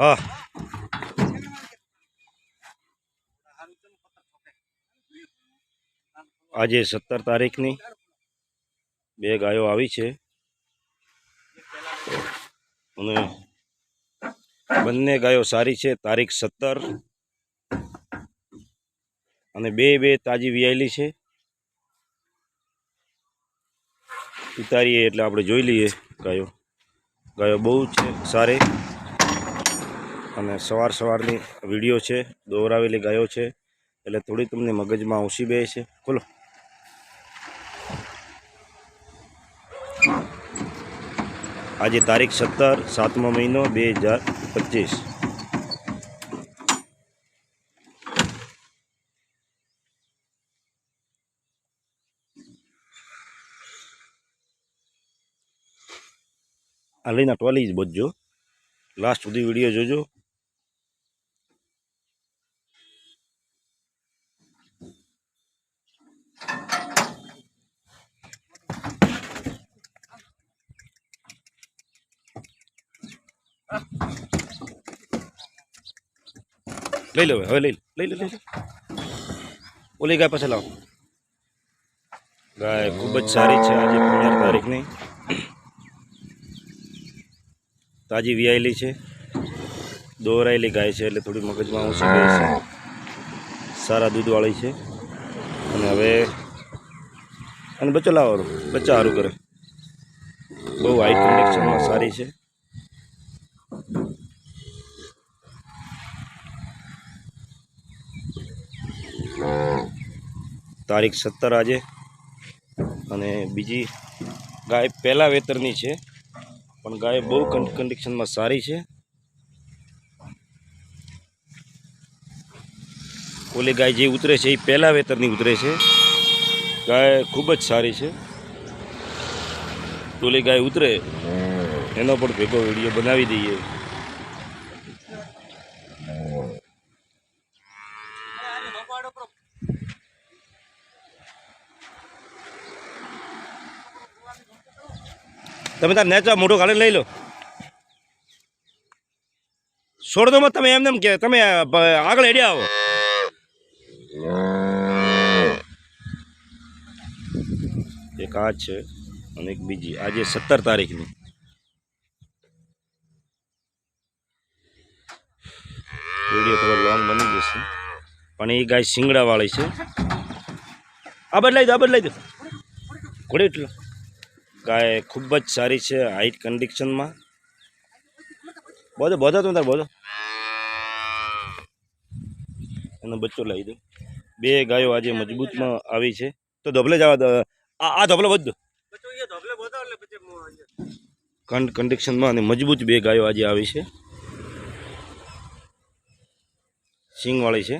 હા આજે સત્તર તારીખની બે ગાયો આવી છે. અને બંને ગાયો સારી છે. તારીખ સત્તર. અને બે બે તાજી વિયાયેલી છે. ઉતારીએ એટલે આપણે જોઈ લઈએ ગાયો. ગાયો બહુ છે, સારી. અને સવાર સવારની વીડિયો છે દોરાવેલી ગાયો છે, એટલે થોડી તમને મગજમાં ઓછી બે છે. ખોલો આજે તારીખ સત્તર, સાતમો મહિનો બે હજાર પચીસ. આ લઈને ટોલી જ બધજો. લાસ્ટ સુધી વીડિયો જોજો. લઈ લો હવે લઈ લો લઈ લો લઈ લો. ઓલી ગાય પાસે લાવો. ગાય ખૂબ જ સારી છે, આજે પંદર તારીખની. તાજી વિયાયેલી છે. દોરાયેલી ગાય છે, એટલે થોડી મગજમાં ઓછી ગઈ છે. સારા દૂધવાળી છે. અને હવે અને બચ્ચો લાવો, બચ્ચા સારું કરે. બહુ હાઈ કન્ડિશનમાં સારી છે. તારીખ સત્તર આજે. અને બીજી ગાય પહેલાં વેતરની છે. પણ ગાય બહુ કન્ડિશનમાં સારી છે. ઓલી ગાય જે ઉતરે છે એ પહેલાં વેતરની ઉતરે છે. ગાય ખૂબ જ સારી છે. ઓલી ગાય ઉતરે, એનો પણ ભેગો વીડિયો બનાવી દઈએ. તમે તાર નેચા મોટો કાઢીને લઈ લો. છોડ મત તમે એમને એમ કે તમે આગળ હેડ્યા આવો. એક આ છે અને એક બીજી. આજે સત્તર તારીખની. વીડિયો થોડો લોંગ બની જશે. પણ એ ગાય શિંગડાવાળી છે. આ બદલાઈ દો, આ બદલાઈ દો. ઘોડે એટલો ગાય ખૂબ જ સારી છે હાઈટ કન્ડિશનમાં બોલો બોધો તમે તાર બોલો એનો બચ્ચો લાવી દો બે ગાયો આજે મજબૂતમાં આવી છે. તો ધોબલે જવા આ ધોબલો બધો. કન્ડિશનમાં અને મજબૂત બે ગાયો આજે આવી છે. સિંગવાળી છે.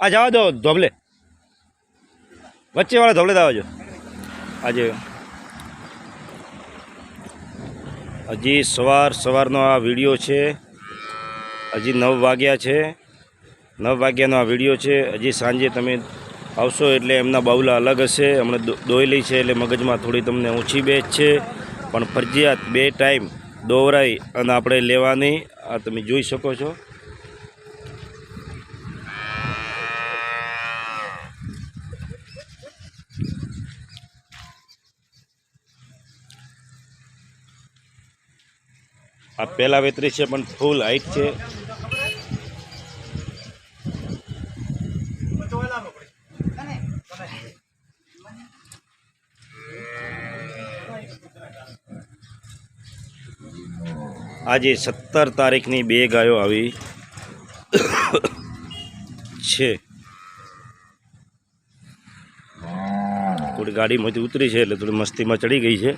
આ જવા દો ધોબલે. વચ્ચેવાળા ધોબલે દાવાજો આજે હજી સવાર સવારનો આ વીડિયો છે. હજી નવ વાગ્યા છે. નવ વાગ્યાનો આ વીડિયો છે. હજી સાંજે તમે આવશો એટલે એમના બાઉલા અલગ હશે. હમણાં દોયલી છે એટલે મગજમાં થોડી તમને ઓછી બેચ છે. પણ ફરજિયાત બે ટાઈમ દોવરાઈ અને આપણે લેવાની. આ તમે જોઈ શકો છો. આ પહેલા વેતરી છે, પણ ફૂલ હાઈટ છે. આજે સત્તર તારીખની બે ગાયો આવી છે. થોડી ગાડીમાંથી ઉતરી છે, એટલે થોડી મસ્તીમાં ચડી ગઈ છે.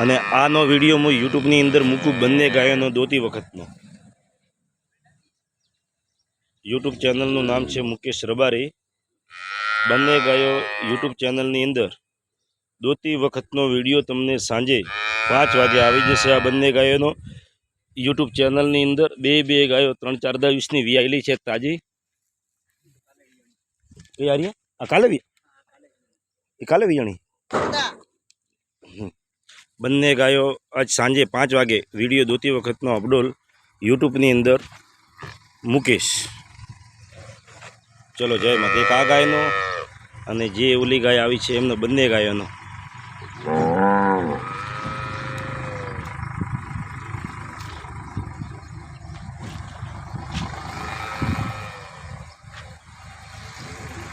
અને આનો વીડિયો હું યુટ્યુબની અંદર મૂકું બંને ગાયોનો દોતી વખતનો. યુટ્યુબ ચેનલનું નામ છે મુકેશ રબારી. બંને ગાયો યુટ્યુબ ચેનલની અંદર દોતી વખતનો વીડિયો તમને સાંજે પાંચ વાગે આવી જશે આ બંને ગાયોનો. યુટ્યુબ ચેનલની અંદર બે બે ગાયો, ત્રણ ચાર દિવસની વ્યાયેલી છે તાજી. એ આર્યા? આ કાલે કાલે વિયાણી? બંને ગાયો આજ સાંજે પાંચ વાગે વીડિયો દોતી વખતનો અપડોલ યુટ્યુબની અંદર મૂકીશ. ચલો, જય માતા એક આ ગાયનો અને જે ઓલી ગાય આવી છે, એમનો બંને ગાયોનો.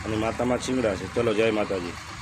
અને માતામાં છીંગડા છે. ચલો, જય માતાજી.